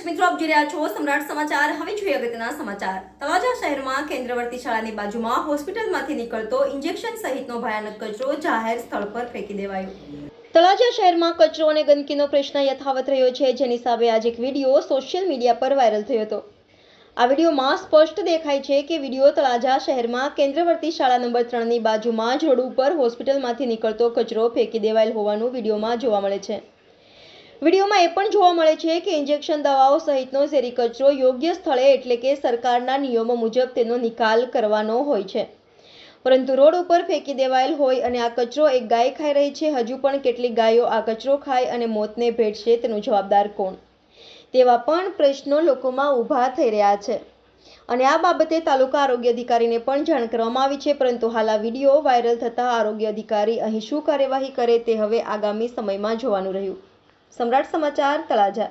દર્શક મિત્રો, આપ જોઈ રહ્યા છો સમ્રાટ સમાચાર. હવે જોઈએ અગત્યના સમાચાર. તળાજા શહેરમાં કેન્દ્રવર્તી શાળાની બાજુમાં હોસ્પિટલમાંથી નીકળતો ઇન્જેક્શન સહિતનો ભયાનક કચરો જાહેર સ્થળ પર ફેંકી દેવાયો. તળાજા શહેરમાં કચરો અને ગંદકીનો પ્રશ્ન યથાવત રહ્યો છે, જેની સામે આજે એક વીડિયો સોશિયલ મીડિયા પર વાયરલ થયો હતો. આ વિડીયોમાં સ્પષ્ટ દેખાય છે કે વીડિયો તળાજા શહેરમાં કેન્દ્રવર્તી શાળા નંબર ત્રણની બાજુમાં જ રોડ ઉપર હોસ્પિટલમાંથી નીકળતો કચરો ફેંકી દેવાયેલ હોવાનું વિડીયોમાં જોવા મળે છે. વિડીયોમાં એ પણ જોવા મળે છે કે ઇન્જેક્શન દવાઓ સહિતનો ઝેરી કચરો યોગ્ય સ્થળે એટલે કે સરકારના નિયમો મુજબ તેનો નિકાલ કરવાનો હોય છે. પરંતુ રોડ ઉપર ફેંકી દેવાયેલ હોય અને આ કચરો એક ગાય ખાઈ રહી છે, હજુ પણ કેટલીક ગાયો આ કચરો ખાય અને મોતને ભેટશે તેનું જવાબદાર કોણ? તેવા પણ પ્રશ્નો લોકોમાં ઊભા થઈ રહ્યા છે. અને આ બાબતે તાલુકા આરોગ્ય અધિકારીને પણ જાણ કરવામાં આવી છે, પરંતુ હાલ આ વીડિયો વાયરલ થતાં આરોગ્ય અધિકારી અહીં શું કાર્યવાહી કરે તે હવે આગામી સમયમાં જોવાનું રહ્યું. સમ્રાટ સમાચાર તળાજા